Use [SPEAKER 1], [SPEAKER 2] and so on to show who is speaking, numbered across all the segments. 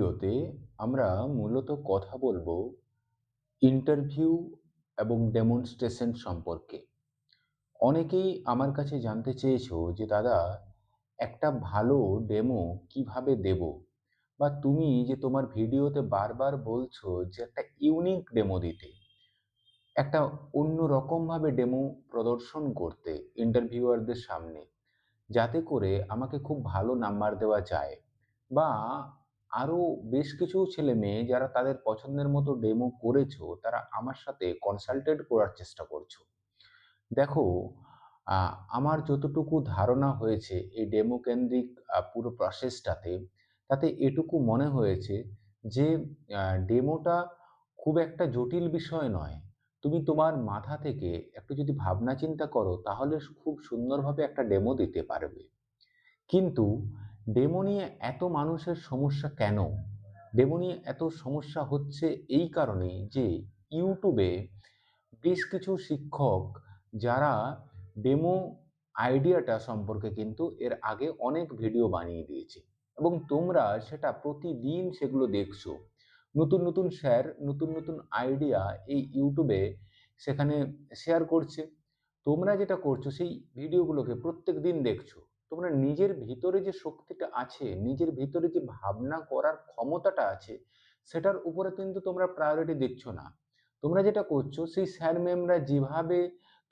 [SPEAKER 1] ভিডিওতে আমরা মূলত কথা বলব ইন্টারভিউ এবং ডেমনস্ট্রেশন সম্পর্কে। অনেকেই আমার কাছে জানতে চেয়েছো যে, দাদা, একটা ভালো ডেমো কীভাবে দেব? বা তুমি যে তোমার ভিডিওতে বারবার বলছো যে, একটা ইউনিক ডেমো দিতে। একটা অন্য রকমভাবে ডেমো প্রদর্শন করতে ইন্টারভিউয়ারদের সামনে, যাতে করে আমাকে খুব ভালো নাম্বার দেওয়া যায় বা আরও বেশ কিছু ছেলে মেয়ে যারা তাদের পছন্দের মতো ডেমো করেছ, তারা আমার সাথে কনসালটেট করার চেষ্টা করছ। দেখো আমার যতটুকু ধারণা হয়েছে এই ডেমো কেন্দ্রিক পুরো প্রসেসটাতে তাতে এটুকু মনে হয়েছে যে ডেমোটা খুব একটা জটিল বিষয় নয়। তুমি তোমার মাথা থেকে একটু যদি ভাবনা চিন্তা করো, তাহলে খুব সুন্দরভাবে একটা ডেমো দিতে পারবে। কিন্তু ডেমো নিয়ে এত মানুষের সমস্যা কেন? ডেমো নিয়ে এত সমস্যা হচ্ছে এই কারণে যে ইউটিউবে বেশ কিছু শিক্ষক যারা ডেমো আইডিয়াটা সম্পর্কে কিন্তু এর আগে অনেক ভিডিও বানিয়ে দিয়েছে এবং তোমরা সেটা প্রতিদিন সেগুলো দেখছ। নতুন নতুন স্যার নতুন নতুন আইডিয়া এই ইউটিউবে সেখানে শেয়ার করছে। তোমরা যেটা করছ সেই ভিডিওগুলোকে প্রত্যেক দিন দেখছ। তোমরা নিজের ভিতরে যে শক্তিটা আছে, নিজের ভিতরে যে ভাবনা করার ক্ষমতাটা আছে, সেটার উপরে কিন্তু তোমরা প্রায়োরিটি দিচ্ছ না। তোমরা যেটা করছ, সেই স্যার ম্যামরা যেভাবে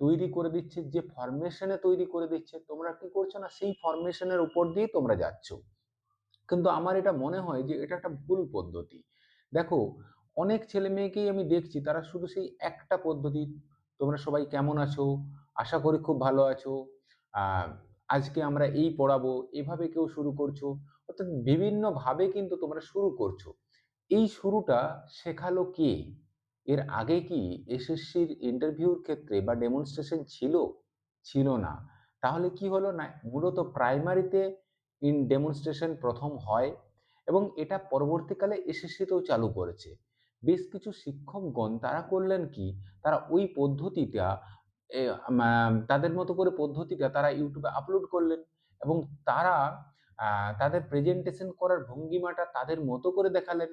[SPEAKER 1] তৈরি করে দিচ্ছে, যে ফরমেশনে তৈরি করে দিচ্ছে, তোমরা কি করছ না, সেই ফরমেশনের উপর দিয়ে তোমরা যাচ্ছ। কিন্তু আমার এটা মনে হয় যে এটা একটা ভুল পদ্ধতি। দেখো, অনেক ছেলে মেয়েকেই আমি দেখছি, তারা শুধু সেই একটা পদ্ধতি, তোমরা সবাই কেমন আছো? আশা করি খুব ভালো আছো। আজকে আমরা এই পড়াবো, এভাবে কেউ শুরু করছ, অর্থাৎ বিভিন্নভাবে কিন্তু তোমরা শুরু করছ। এই শুরুটা শেখালো কে? এর আগে কি এসএসসির ইন্টারভিউর ক্ষেত্রে বা ডেমনস্ট্রেশন ছিল? ছিল না। তাহলে কি হলো না, মূলত প্রাইমারিতে ইন ডেমনস্ট্রেশন প্রথম হয় এবং এটা পরবর্তীকালে এসএসসিতেও চালু করেছে। বেশ কিছু শিক্ষকগণ তারা করলেন কি, তারা ওই পদ্ধতিটা তাদের মতো করে পদ্ধতিটা তারা ইউটিউবে আপলোড করলেন এবং তারা তাদের প্রেজেন্টেশন করার ভঙ্গিমাটা তাদের মতো করে দেখালেন।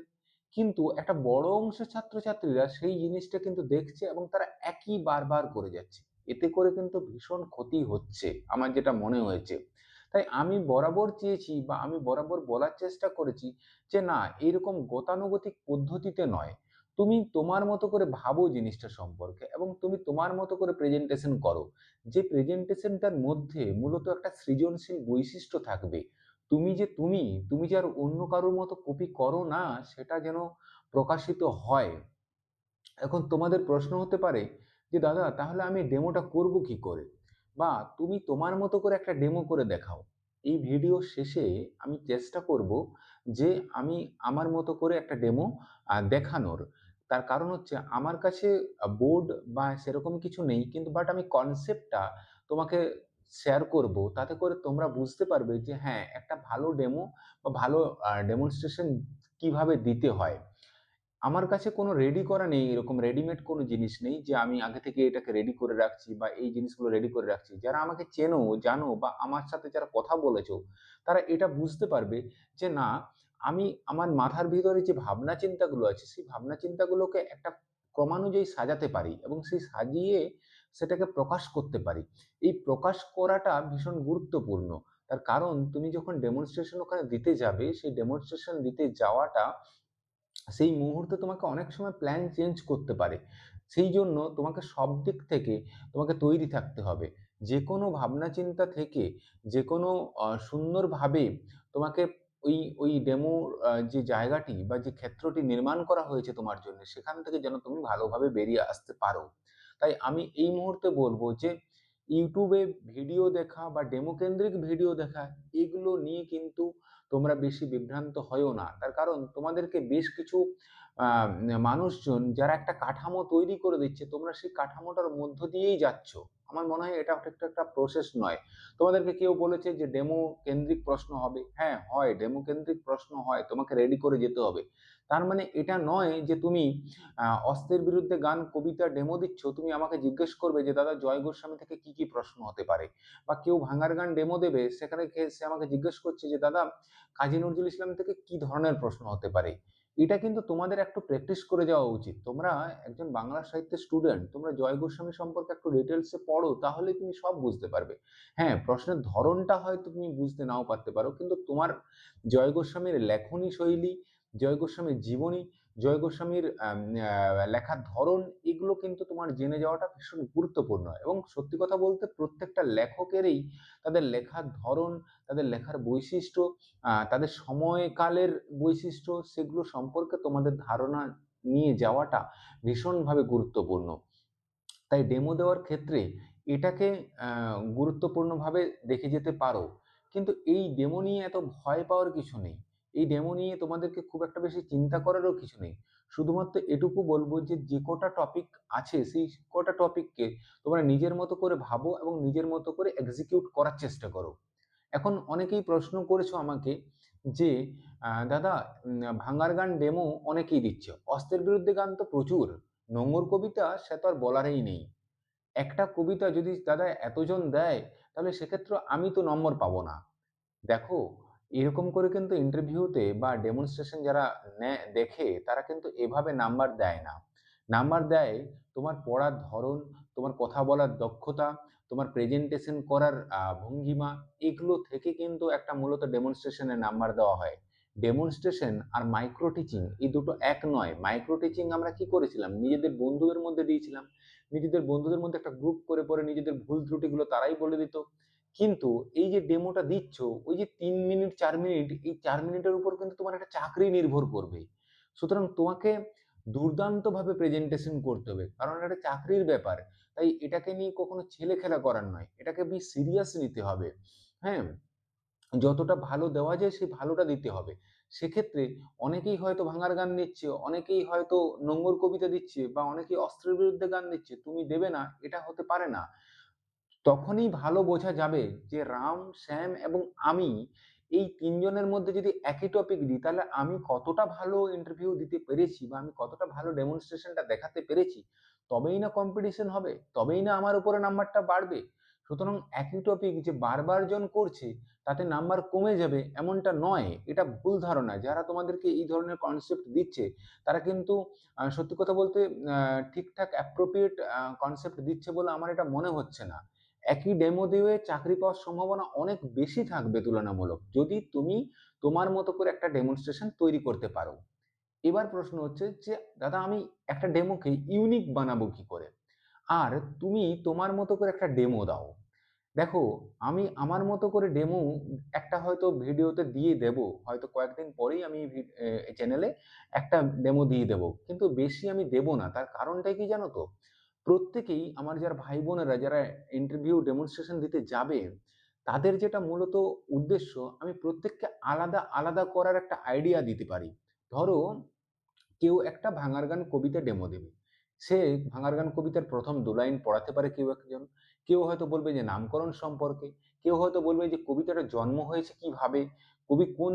[SPEAKER 1] কিন্তু একটা বড় অংশের ছাত্রছাত্রীরা সেই জিনিসটা কিন্তু দেখছে এবং তারা একই বারবার করে যাচ্ছে। এতে করে কিন্তু ভীষণ ক্ষতি হচ্ছে, আমার যেটা মনে হয়েছে। তাই আমি বরাবর চেয়েছি বা আমি বরাবর বলার চেষ্টা করেছি যে না, এরকম গতানুগতিক পদ্ধতিতে নয়। তুমি তোমার মতো করে ভাবো জিনিসটা সম্পর্কে এবং তুমি তোমার মতো করে প্রেজেন্টেশন করো। যে প্রেজেন্টেশনটার মধ্যে মূলত একটা সৃজনশীল বৈশিষ্ট্য থাকবে। তুমি যে তুমি তুমি যে আর অন্য কারোর মতো কপি করো না, সেটা যেন প্রকাশিত হয়। এখন তোমাদের প্রশ্ন হতে পারে যে, দাদা, তাহলে আমি ডেমোটা করব কি করে? বা, তুমি তোমার মতো করে একটা ডেমো করে দেখাও। এই ভিডিও শেষে আমি চেষ্টা করব যে, আমি আমার মতো করে একটা ডেমো দেখানোর। তার কারণ হচ্ছে আমার কাছে বোর্ড বা সেরকম কিছু নেই, কিন্তু বাট আমি কনসেপ্টটা তোমাকে শেয়ার করব, তাতে করে তোমরা বুঝতে পারবে যে হ্যাঁ একটা ভালো ডেমো বা ভালো ডেমনস্ট্রেশন কীভাবে দিতে হয়। আমার কাছে কোনো রেডি করা নেই, এরকম রেডিমেড কোনো জিনিস নেই যে আমি আগে থেকে এটাকে রেডি করে রাখছি বা এই জিনিসগুলো রেডি করে রাখছি। যারা আমাকে চেনো, জানো বা আমার সাথে যারা কথা বলেছ, তারা এটা বুঝতে পারবে যে না আমি আমার মাথার ভিতরে যে ভাবনা চিন্তাগুলো আছে, সেই ভাবনা চিন্তাগুলোকে একটা ক্রমানুযায়ী সাজাতে পারি এবং সেই সাজিয়ে সেটাকে প্রকাশ করতে পারি। এই প্রকাশ করাটা ভীষণ গুরুত্বপূর্ণ। তার কারণ, তুমি যখন ডেমনস্ট্রেশন ওখানে দিতে যাবে, সেই ডেমনস্ট্রেশন দিতে যাওয়াটা সেই মুহূর্তে তোমাকে অনেক সময় প্ল্যান চেঞ্জ করতে পারে। সেই জন্য তোমাকে সব দিক থেকে তোমাকে তৈরি থাকতে হবে। যে কোনো ভাবনা চিন্তা থেকে যে কোনো সুন্দরভাবে তোমাকে ওই ওই ডেমো যে জায়গাটি বা যে ক্ষেত্রটি নির্মাণ করা হয়েছে তোমার জন্য, সেখান থেকে যেন তুমি ভালোভাবে বেরিয়ে আসতে পারো। তাই আমি এই মুহূর্তে বলব যে, ইউটিউবে ভিডিও দেখা বা ডেমো কেন্দ্রিক ভিডিও দেখা, এগুলো নিয়ে কিন্তু তোমরা বেশি বিভ্রান্ত হয়েও না। তার কারণ তোমাদেরকে বেশ কিছু মানুষজন যারা একটা কাঠামো তৈরি করে দিচ্ছে, তোমরা সেই কাঠামোটার মধ্য দিয়েই যাচ্ছ। আমার মনে হয় এটা একটা একটা প্রসেস নয়। তোমাদেরকে কেউ বলেছে যে ডেমো কেন্দ্রিক প্রশ্ন হবে। হ্যাঁ হয় ডেমো কেন্দ্রিক প্রশ্ন হয়, তোমাকে রেডি করে যেতে হবে। তার মানে এটা নয় যে তুমি অস্ত্রের বিরুদ্ধে গান, কবিতা ডেমো দিচ্ছ, তুমি আমাকে জিজ্ঞেস করবে যে, দাদা, জয় গোস্বামী থেকে কি কি প্রশ্ন হতে পারে? বা কেউ ভাঙার গান ডেমো দেবে, সেখানে সে আমাকে জিজ্ঞেস করছে যে, দাদা, কাজী নজরুল ইসলাম থেকে কি ধরনের প্রশ্ন হতে পারে? এটা কিন্তু তোমাদের একটু প্র্যাকটিস করে যাওয়া উচিত। তোমরা একজন বাংলা সাহিত্যের স্টুডেন্ট তোমরা জয় গোস্বামী সম্পর্কে একটু ডিটেলসে পড়ো, তাহলে তুমি সব বুঝতে পারবে। হ্যাঁ প্রশ্নের ধরনটা হয়তো তুমি বুঝতে নাও পারতে পারো, কিন্তু তোমার জয় গোস্বামীর লেখনী শৈলী, জয় গোস্বামীর জীবনী জয় গোস্বামীর লেখার ধরন, এগুলো কিন্তু তোমার জেনে যাওয়াটা ভীষণ গুরুত্বপূর্ণ। এবং সত্যি কথা বলতে প্রত্যেকটা লেখকেরই তাদের লেখার ধরন, তাদের লেখার বৈশিষ্ট্য তাদের সময়কালের বৈশিষ্ট্য, সেগুলো সম্পর্কে তোমাদের ধারণা নিয়ে যাওয়াটা ভীষণভাবে গুরুত্বপূর্ণ। তাই ডেমো দেওয়ার ক্ষেত্রে এটাকে গুরুত্বপূর্ণভাবে দেখে যেতে পারো। কিন্তু এই ডেমো নিয়ে এত ভয় পাওয়ার কিছু নেই। এই ডেমো নিয়ে তোমাদেরকে খুব একটা বেশি চিন্তা করারও কিছু নেই। শুধুমাত্র এটুকু বলব যে যে কটা টপিক আছে, সেই কটা টপিককে তোমরা নিজের মতো করে ভাবো এবং নিজের মতো করে এক্সিকিউট করার চেষ্টা করো। এখন অনেকেই প্রশ্ন করেছ আমাকে যে দাদা ভাঙার গান ডেমো অনেকেই দিচ্ছে। অস্ত্রের বিরুদ্ধে গান তো প্রচুর। নোংর কবিতা সে তো আর বলারই নেই। একটা কবিতা যদি দাদা এতজন দেয়, তাহলে সেক্ষেত্রে আমি তো নম্বর পাবো না। দেখো এরকম করে কিন্তু ইন্টারভিউতে বা ডেমনস্ট্রেশন যারা নেয় দেখে, তারা কিন্তু এভাবে নাম্বার দেয় না। নাম্বার দেয় তোমার পড়ার ধরন, তোমার কথা বলার দক্ষতা, তোমার প্রেজেন্টেশন করার ভঙ্গিমা, এগুলো থেকে কিন্তু একটা মূলত ডেমনস্ট্রেশনের নাম্বার দেওয়া হয়। ডেমনস্ট্রেশন আর মাইক্রো টিচিং এই দুটো এক নয়। মাইক্রো টিচিং আমরা কি করেছিলাম? নিজেদের বন্ধুদের মধ্যে দিয়েছিলাম। নিজেদের বন্ধুদের মধ্যে একটা গ্রুপ করে, পরে নিজেদের ভুল ত্রুটিগুলো তারাই বলে দিত। কিন্তু এই যে ডেমোটা দিচ্ছ, ওই যে তিন মিনিট, চার মিনিট, এই চার মিনিটের উপর কিন্তু তোমার একটা চাকরি নির্ভর করবে। সুতরাং তোমাকে দুর্দান্ত ভাবে প্রেজেন্টেশন করতে হবে, কারণ এটা চাকরির ব্যাপার। তাই এটাকে নিয়ে কখনো ছেলে খেলা করার নয়, এটাকে বেশ সিরিয়াস নিতে হবে। হ্যাঁ? যতটা ভালো দেওয়া যায়, সেই ভালোটা দিতে হবে। সেক্ষেত্রে অনেকেই হয়তো ভাঙার গান দিচ্ছে অনেকেই হয়তো নোংর কবিতা দিচ্ছে, বা অনেকেই অস্ত্রের বিরুদ্ধে গান দিচ্ছে তুমি দেবে না, এটা হতে পারে না। তখনই ভালো বোঝা যাবে যে রাম, শ্যাম এবং আমি এই তিনজনের মধ্যে যদি একই টপিক দিই, তাহলে আমি কতটা ভালো ইন্টারভিউ দিতে পেরেছি বা আমি কতটা ভালো ডেমনস্ট্রেশনটা দেখাতে পেরেছি, তবেই না কম্পিটিশন হবে, তবেই না আমার উপরে নাম্বারটা বাড়বে। সুতরাং একই টপিক যে বারবার জন করছে, তাতে নাম্বার কমে যাবে এমনটা নয়, এটা ভুল ধারণা। যারা তোমাদেরকে এই ধরনের কনসেপ্ট দিচ্ছে, তারা কিন্তু সত্যি কথা বলতে ঠিকঠাক অ্যাপ্রোপ্রিয়েট কনসেপ্ট দিচ্ছে বলে আমার এটা মনে হচ্ছে না। একই ডেমো দিয়ে চাকরি পাওয়ার সম্ভাবনা অনেক বেশি থাকবে তুলনামূলক, যদি তুমি তোমার মতো করে একটা ডেমনস্ট্রেশন তৈরি করতে পারো। এবার প্রশ্ন হচ্ছে যে, দাদা আমি একটা ডেমোকে ইউনিক বানাবো কি করে? আর তুমি তোমার মতো করে একটা ডেমো দাও। দেখো, আমি আমার মতো করে ডেমো একটা হয়তো ভিডিওতে দিয়ে দেব, হয়তো কয়েকদিন পরেই আমি চ্যানেলে একটা ডেমো দিয়ে দেব, কিন্তু বেশি আমি দেব না। তার কারণটাই কি জানো তো? প্রত্যেকেই আমার যারা ভাই বোনেরা যারা ইন্টারভিউ ডেমনস্ট্রেশন দিতে যাবে, তাদের যেটা মূলত উদ্দেশ্য, আমি প্রত্যেককে আলাদা আলাদা করার একটা আইডিয়া দিতে পারি। ধরো, কেউ একটা ভাঙার গান কবিতা ডেমো দেবে। সে ভাঙার গান কবিতার প্রথম দু লাইন পড়াতে পারে কেউ একজন। কেউ হয়তো বলবে যে, নামকরণ সম্পর্কে। কেউ হয়তো বলবে যে, কবিতাটা জন্ম হয়েছে কীভাবে? কবি কোন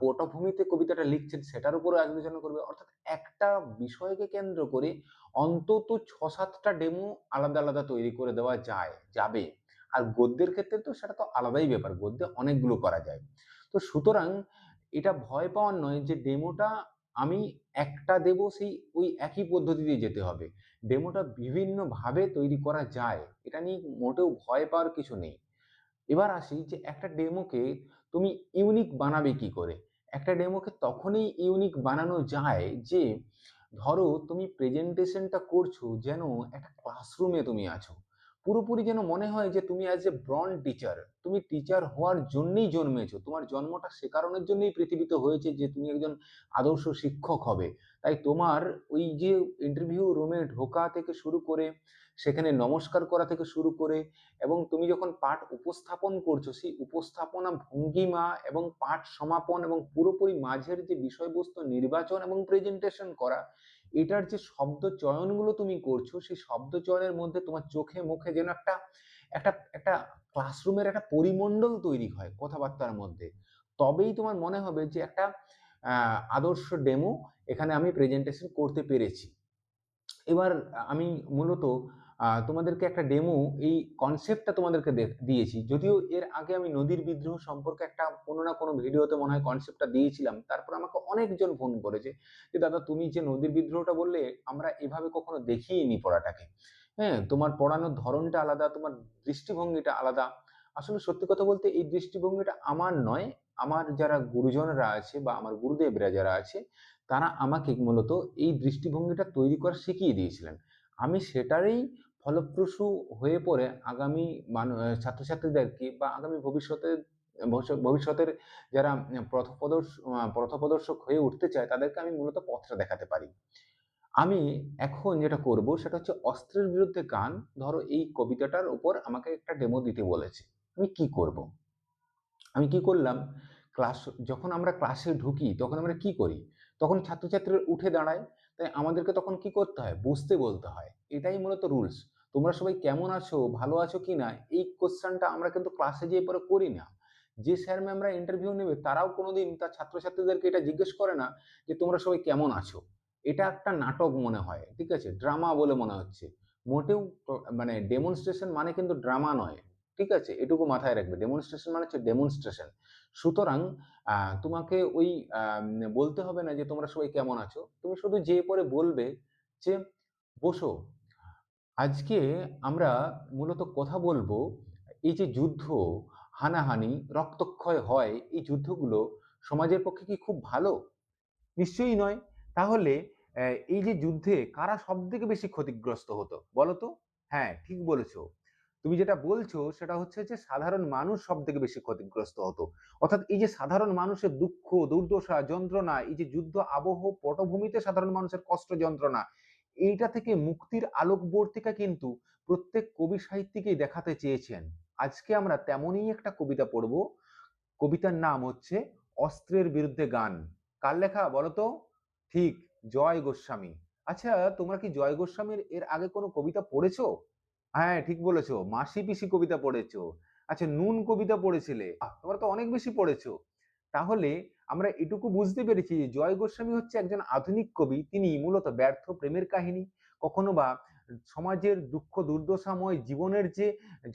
[SPEAKER 1] পটভূমিতে কবিতাটা লিখছেন সেটার উপরে আলোচনা করবে। অর্থাৎ একটা বিষয়কে কেন্দ্র করে অন্তত ছ সাতটা ডেমো আলাদা আলাদা তৈরি করে দেওয়া যায়, যাবে। আর গদ্যের ক্ষেত্রে তো সেটা তো আলাদাই ব্যাপার, গদ্যে অনেকগুলো করা যায়। তো সুতরাং এটা ভয় পাওয়ার নয় যে ডেমোটা আমি একটা দেব সেই ওই একই পদ্ধতি দিয়ে যেতে হবে। ডেমোটা বিভিন্ন ভাবে তৈরি করা যায়, এটা নিয়ে মোটেও ভয় পাওয়ার কিছু নেই। এবার আসি যে একটা ডেমোকে তুমি ইউনিক বানাবে কি করে? একটা ডেমোকে তখনই ইউনিক বানানো যায় যে, ধরো তুমি প্রেজেন্টেশনটা করছ যেন একটা ক্লাসরুমে তুমি আছো। পুরোপুরি যেন মনে হয় যে তুমি অ্যাজ এ ব্রন টিচার তুমি টিচার হওয়ার জন্যই জন্মেছো। তোমার জন্মটা সে কারণের জন্যই পৃথিবীতে হয়েছে যে তুমি একজন আদর্শ শিক্ষক হবে। তাই তোমার ওই যে ইন্টারভিউ রুমে ঢোকা থেকে শুরু করে, সেখানে নমস্কার করা থেকে শুরু করে, এবং তুমি যখন পাঠ উপস্থাপন করছ, সেই উপস্থাপনা ভঙ্গিমা এবং পাঠ সমাপন এবং পুরোপুরি মাঝের যে বিষয়বস্তু নির্বাচন এবং প্রেজেন্টেশন করা এটার যে শব্দ চয়নগুলো তুমি করছ, সেই শব্দ চয়নের মধ্যে তোমার চোখে মুখে যেন একটা একটা একটা ক্লাসরুমের একটা পরিমণ্ডল তৈরি হয় কথাবার্তার মধ্যে। তবেই তোমার মনে হবে যে একটা আদর্শ ডেমো এখানে আমি প্রেজেন্টেশন করতে পেরেছি। এবার আমি মূলত তোমাদেরকে একটা ডেমো এই কনসেপ্টটা তোমাদেরকে দিয়েছি। যদিও এর আগে আমি নদীর বিদ্রোহ সম্পর্কে একটা কোনো না কোনো ভিডিওতে মনে হয় কনসেপ্টটা দিয়েছিলাম। তারপর আমাকে অনেকজন ফোন করেছে যে, দাদা, তুমি যে নদীর বিদ্রোহটা বললে, আমরা এভাবে কখনো দেখিয়ে নি পড়াটাকে। হ্যাঁ তোমার পড়ানোর ধরনটা আলাদা, তোমার দৃষ্টিভঙ্গিটা আলাদা। আসলে সত্যি কথা বলতে এই দৃষ্টিভঙ্গিটা আমার নয়। আমার যারা গুরুজনরা আছে বা আমার গুরুদেবরা যারা আছে, তারা আমাকে মূলত এই দৃষ্টিভঙ্গিটা তৈরি করা শিখিয়ে দিয়েছিলেন। আমি সেটারই ফলপ্রসূ হয়ে পড়ে আগামী ছাত্রছাত্রীদেরকে বা আগামী ভবিষ্যতে ভবিষ্যতের যারা পথপ্রদর্শ পথপ্রদর্শক হয়ে উঠতে চায়, তাদেরকে আমি মূলত পথটা দেখাতে পারি। আমি এখন যেটা করব, সেটা হচ্ছে অস্ত্রের বিরুদ্ধে গান। ধরো এই কবিতাটার উপর আমাকে একটা ডেমো দিতে বলেছে। আমি কি করব? আমি কি করলাম? ক্লাস, যখন আমরা ক্লাসে ঢুকি, তখন আমরা কি করি? তখন ছাত্রছাত্রীরা উঠে দাঁড়ায়, তাই আমাদেরকে তখন কি করতে হয়? বুঝতে বলতে হয়। এটাই মূলত রুলস তোমরা সবাই কেমন আছো? ভালো আছো কি না? এই কোশ্চেনটা আমরা কিন্তু ক্লাসে যেয়ে পরে করি না। যে স্যার ম্যামরা ইন্টারভিউ নেবে, তারাও কোনোদিন তার ছাত্রছাত্রীদেরকে এটা জিজ্ঞেস করে না যে তোমরা সবাই কেমন আছো? এটা একটা নাটক মনে হয়, ঠিক আছে? ড্রামা বলে মনে হচ্ছে। মোটেও মানে ডেমনস্ট্রেশন মানে কিন্তু ড্রামা নয়। ঠিক আছে, এটুকু মাথায় রাখবে। ডেমনস্ট্রেশন মানে হচ্ছে ডেমনস্ট্রেশন সুতরাং তোমাকে ওই বলতে হবে না যে তোমরা সবাই কেমন আছো। তুমি শুধু যে পরে বলবে যে, বসো, আজকে আমরা মূলত কথা বলব এই যে যুদ্ধ, হানাহানি, রক্তক্ষয় হয়, এই যুদ্ধগুলো সমাজের পক্ষে কি খুব ভালো? নিশ্চয়ই নয়। তাহলে এই যে যুদ্ধে কারা সব থেকে বেশি ক্ষতিগ্রস্ত হতো বলো তো? হ্যাঁ ঠিক বলেছ। তুমি যেটা বলছো সেটা হচ্ছে যে সাধারণ মানুষ সব থেকে বেশি ক্ষতিগ্রস্ত হতো। অর্থাৎ এই যে সাধারণ মানুষের দুঃখ, দুর্দশা, যন্ত্রণা, এই যে যুদ্ধ, আবহ, পটভূমিতে সাধারণ মানুষের কষ্ট, যন্ত্রণা, এইটা থেকে মুক্তির আলোকবর্তিকা কিন্তু প্রত্যেক কবি সাহিত্যিকেই দেখাতে চেয়েছেন। আজকে আমরা তেমনই একটা কবিতা পড়ব। কবিতার নাম হচ্ছে অস্ত্রের বিরুদ্ধে গান। কার লেখা বলতো ঠিক, জয় গোস্বামী। আচ্ছা তোমরা কি জয় গোস্বামীর এর আগে কোনো কবিতা পড়েছো? হ্যাঁ ঠিক বলেছ। মাসি পিসি কবিতা পড়েছো। আচ্ছা নুন কবিতা পড়েছিলে। তোমরা তো অনেক বেশি পড়েছো। তাহলে আমরা এটুকু বুঝতে পেরেছি যে জয় গোস্বামী হচ্ছে একজন আধুনিক কবি। তিনি মূলত ব্যর্থ প্রেমের কাহিনী। কখনো বা সমাজের দুঃখ, দুর্দশাময় জীবনের যে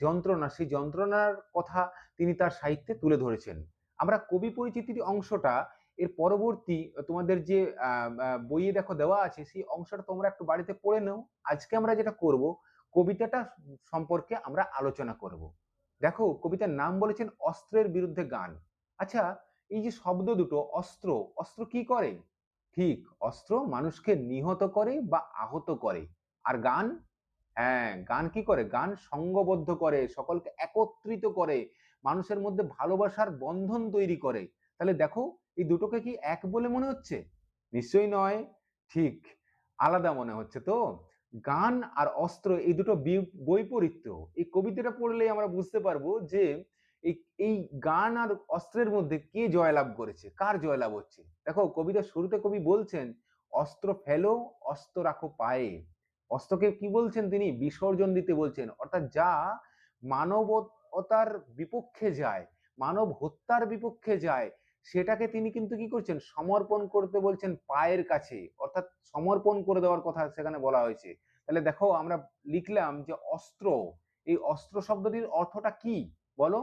[SPEAKER 1] যন্ত্রণা, সেই যন্ত্রণার কথা তিনি তার সাহিত্যে তুলে ধরেছেন। আমরা কবি পরিচিতির অংশটা এর পরবর্তী তোমাদের যে বইয়ে দেখো দেওয়া আছে, সেই অংশটা তোমরা একটু বাড়িতে পড়ে নাও। আজকে আমরা যেটা করব কবিতাটা সম্পর্কে আমরা আলোচনা করব। দেখো, কবিতার নাম বলেছেন অস্ত্রের বিরুদ্ধে গান। আচ্ছা এই যে শব্দ দুটো, অস্ত্র অস্ত্র কি করে? ঠিক, অস্ত্র মানুষকে নিহত করে বা আহত করে। আর গান? হ্যাঁ গান কি করে? গান সঙ্গবদ্ধ করে, সকলকে একত্রিত করে, মানুষের মধ্যে ভালোবাসার বন্ধন তৈরি করে। তাহলে দেখো, এই দুটোকে কি এক বলে মনে হচ্ছে? নিশ্চয়ই নয়। ঠিক, আলাদা মনে হচ্ছে তো? গান আর অস্ত্র এই দুটো বৈপরীত্য এই কবিতাটা পড়লেই আমরা বুঝতে পারব যে এই গান আর অস্ত্রের মধ্যে কে জয়লাভ করেছে, কার জয়লাভ হচ্ছে? দেখো কবিতার শুরুতে কবি বলছেন, অস্ত্র ফেলো, অস্ত্র রাখো পায়ে। অস্ত্রকে কি বলছেন তিনি? বিসর্জন দিতে বলছেন। অর্থাৎ যা মানবতার বিপক্ষে যায়, মানব হত্যার বিপক্ষে যায় সেটাকে তিনি কিন্তু কি করছেন? সমর্পণ করতে বলছেন পায়ের কাছে। অর্থাৎ সমর্পণ করে দেওয়ার কথা সেখানে বলা হয়েছে। তাহলে দেখো, আমরা লিখলাম যে অস্ত্র। এই অস্ত্র শব্দটির অর্থটা কি? বলো।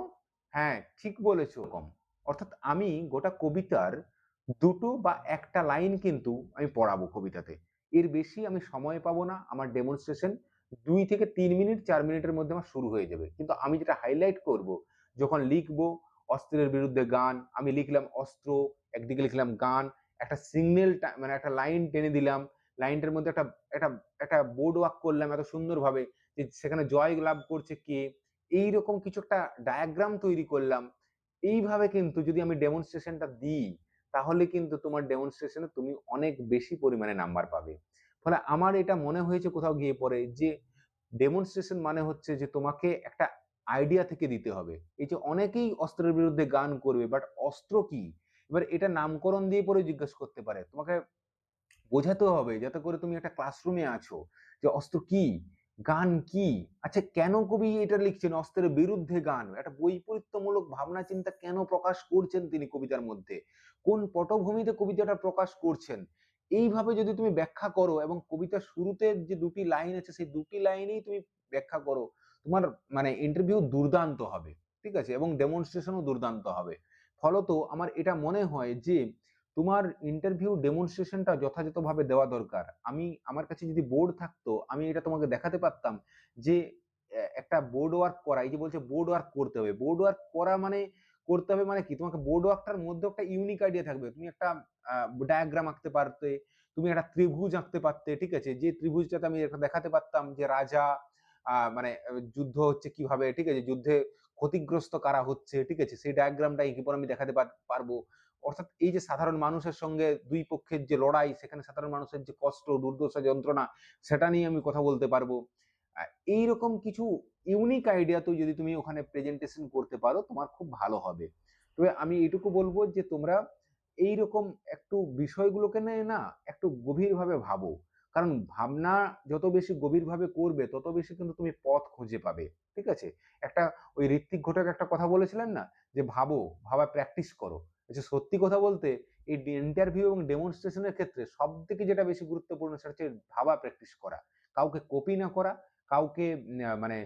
[SPEAKER 1] হ্যাঁ ঠিক বলেছ। কম অর্থাৎ আমি গোটা কবিতার দুটো বা একটা লাইন কিন্তু আমি পড়াবো কবিতাতে। এর বেশি আমি সময় পাবো না। আমার ডেমনস্ট্রেশন দুই থেকে তিন মিনিট, চার মিনিটের মধ্যে আমার শুরু হয়ে যাবে। কিন্তু আমি যেটা হাইলাইট করব, যখন লিখব অস্ত্রের বিরুদ্ধে গান আমি লিখলাম অস্ত্র একদিকে লিখলাম গান একটা সিগন্যাল মানে একটা লাইন টেনে দিলাম লাইনটার মধ্যে একটা একটা একটা বোর্ড ওয়াক করলাম এত সুন্দরভাবে যে সেখানে জয় লাভ করছে কে এইরকম কিছু একটা ডায়াগ্রাম তৈরি করলাম। এইভাবে কিন্তু যদি আমি ডেমনস্ট্রেশনটা দিই, তাহলে কিন্তু তোমার ডেমনস্ট্রেশনে তুমি অনেক বেশি পরিমাণে নাম্বার পাবে। ফলে আমার এটা মনে হয়েছে কোথাও গিয়ে পরে যে ডেমনস্ট্রেশন মানে হচ্ছে যে তোমাকে একটা আইডিয়া থেকে দিতে হবে। এই যে অনেকেই অস্ত্রের বিরুদ্ধে গান করবে বাট অস্ত্র কি? এবার এটা নামকরণ দিয়ে পরে জিজ্ঞেস করতে পারে। তোমাকে বোঝাতে হবে যাতে করে তুমি একটা ক্লাসরুমে আছো যে অস্ত্র কি? গান কি? আচ্ছা কেন কবি এটা লিখছেন অস্ত্রের বিরুদ্ধে গান? একটা বৈপরীত্যমূলক ভাবনা চিন্তা কেন প্রকাশ করছেন তিনি কবিতার মধ্যে? কোন পটভূমিতে কবিতাটা প্রকাশ করছেন? এইভাবে যদি তুমি ব্যাখ্যা করো এবং কবিতার শুরুতে যে দুটি লাইন আছে সেই দুটি লাইনেই তুমি ব্যাখ্যা করো, তোমার মানে ইন্টারভিউ দুর্দান্ত হবে। ঠিক আছে? এবং ডেমনস্ট্রেশন ও দুর্দান্ত হবে। ফলত আমার এটা মনে হয় যে তোমার ইন্টারভিউ ডেমনস্ট্রেশনটা যথাযথভাবে দেওয়া দরকার। আমি আমার কাছে যদি বোর্ড থাকতো, আমি এটা তোমাকে দেখাতে পারতাম যে একটা বোর্ড ওয়ার্ক করা, এই যে বলছে বোর্ড ওয়ার্ক করতে হবে। বোর্ড ওয়ার্ক করা মানে করতে হবে মানে কি? তোমাকে বোর্ড ওয়ার্কটার মধ্যে একটা ইউনিক আইডিয়া থাকবে। তুমি একটা ডায়াগ্রাম আঁকতে পারতে, তুমি একটা ত্রিভুজ আঁকতে পারতে, ঠিক আছে? যে ত্রিভুজটাতে আমি একটা দেখাতে পারতাম যে রাজা মানে যুদ্ধ হচ্ছে কীভাবে, ঠিক আছে? যুদ্ধে ক্ষতিগ্রস্ত কারা হচ্ছে, ঠিক আছে? সেই ডায়াগ্রামটা এঁকে পরে আমি দেখাতে পারব। অর্থাৎ এই যে সাধারণ মানুষের সঙ্গে দুই পক্ষের যে লড়াই, সেখানে সাধারণ মানুষের যে কষ্ট, দুর্দশা, যন্ত্রণা, সেটা নিয়ে আমি কথা বলতে পারব। এইরকম কিছু ইউনিক আইডিয়া তো যদি তুমি ওখানে প্রেজেন্টেশন করতে পারো, তোমার খুব ভালো হবে। তবে আমি এটুকু বলব যে তোমরা এইরকম একটু বিষয়গুলোকে নিয়ে না একটু গভীরভাবে ভাবো। কারণ ভাবনা যত বেশি গভীরভাবে করবে, তত বেশি কিন্তু তুমি পথ খুঁজে পাবে। ঠিক আছে? একটা ওই ঋত্বিক ঘটক একটা কথা বলেছিলেন না? যে ভাবো, ভাবা প্র্যাকটিস করো। আচ্ছা সত্যি কথা বলতে এই ইন্টারভিউ এবং ডেমনস্ট্রেশন এর ক্ষেত্রে সবথেকে যেটা বেশি গুরুত্বপূর্ণ সেটা হচ্ছে ভাবা প্র্যাকটিস করা। কাউকে কপি না করা, কাউকে মানে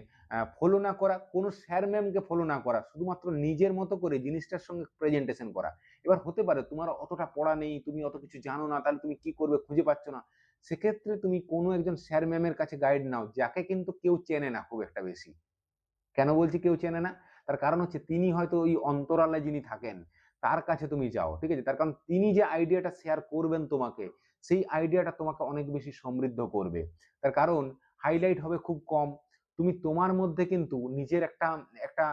[SPEAKER 1] ফলো না করা, কোনো স্যার ম্যামকে ফলো না করা। শুধুমাত্র নিজের মতো করে জিনিসটার সঙ্গে প্রেজেন্টেশন করা। এবার হতে পারে তোমার অতটা পড়া নেই, তুমি অত কিছু জানো না, তাহলে তুমি কি করবে খুঁজে পাচ্ছ না। সেক্ষেত্রে তুমি কোনো একজন স্যার ম্যামের কাছে গাইড নাও, যাকে কিন্তু কেউ চেনে না খুব একটা বেশি। কেন বলছি কেউ চেনে না? তার কারণ হচ্ছে তিনি হয়তো ওই অন্তরালে যিনি থাকেন, তার কাছে তুমি যাও। ঠিক আছে? তার কারণ তিনি যে আইডিয়াটা শেয়ার করবেন তোমাকে, সেই আইডিয়াটা তোমাকে অনেক বেশি সমৃদ্ধ করবে। তার কারণ হাইলাইট হবে খুব কম। তুমি তোমার মধ্যে কিন্তু নিজের একটা একটা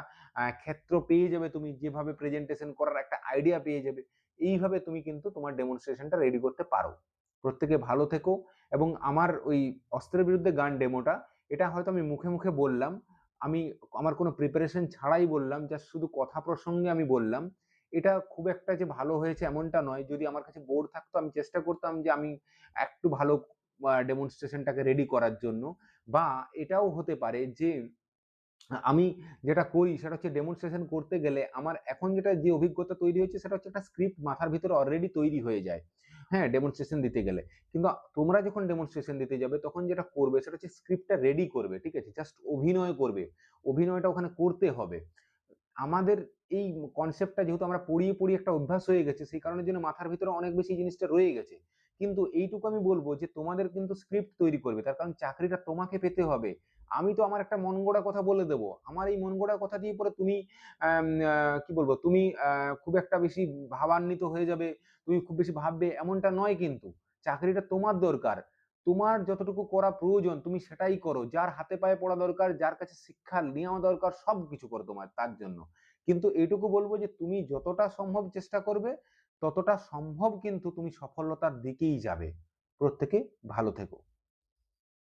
[SPEAKER 1] ক্ষেত্র পেয়ে যাবে তুমি যেভাবে প্রেজেন্টেশন করার একটা আইডিয়া পেয়ে যাবে। এইভাবে তুমি কিন্তু তোমার ডেমনস্ট্রেশনটা রেডি করতে পারো। প্রত্যেকে ভালো থেকো এবং আমার ওই অস্ত্রের বিরুদ্ধে গান ডেমোটা, এটা হয়তো আমি মুখে, মুখে বললাম। আমি আমার কোনো প্রিপারেশন ছাড়াই বললাম, জাস্ট শুধু কথা প্রসঙ্গে আমি বললাম। এটা খুব একটা যে ভালো হয়েছে এমনটা নয়। যদি আমার কাছে বোর্ড থাকতো আমি চেষ্টা করতাম যে আমি একটু ভালো ডেমনস্ট্রেশনটাকে রেডি করার জন্য। বা এটাও হতে পারে যে আমি যেটা করি সেটা হচ্ছে ডেমনস্ট্রেশন করতে গেলে আমার এখন যেটা যে অভিজ্ঞতা তৈরি হয়েছে সেটা হচ্ছে একটা স্ক্রিপ্ট মাথার ভিতরে অলরেডি তৈরি হয়ে যায়। হ্যাঁ? ডেমনস্ট্রেশন দিতে গেলে। কিন্তু তোমরা যখন ডেমনস্ট্রেশন দিতে যাবে তখন যেটা করবে সেটা হচ্ছে স্ক্রিপ্টটা রেডি করবে। ঠিক আছে? জাস্ট অভিনয় করবে। অভিনয়টা ওখানে করতে হবে। আমাদের এই কনসেপ্টটা যেহেতু আমরা পড়িয়ে, পড়িয়ে একটা অভ্যাস হয়ে গেছে, সেই কারণের জন্য মাথার ভিতরে অনেক বেশি জিনিসটা রয়ে গেছে। কিন্তু এইটুকু আমি বলব যে তোমাদের কিন্তু স্ক্রিপ্ট তৈরি করবে। তার কারণ চাকরিটা তোমাকে পেতে হবে। আমি তো আমার একটা মনগড়া কথা বলে দেবো আমার এই মনগড়া কথা দিয়ে পরে তুমি কি বলব? তুমি খুব একটা বেশি ভাবান্বিত হয়ে যাবে, তুমি খুব বেশি ভাববে এমনটা নয় কিন্তু। চাকরিটা তোমার দরকার। তোমার যতটুকু করা প্রয়োজন তুমি সেটাই করো। যার হাতে পায়ে পড়া দরকার, যার কাছে শিক্ষা নেওয়া দরকার সব কিছু করো তোমার তার জন্য। কিন্তু এইটুকু বলব যে তুমি যতটা সম্ভব চেষ্টা করবে, ততটা সম্ভব কিন্তু তুমি সফলতার দিকেই যাবে। প্রত্যেকে ভালো থেকো।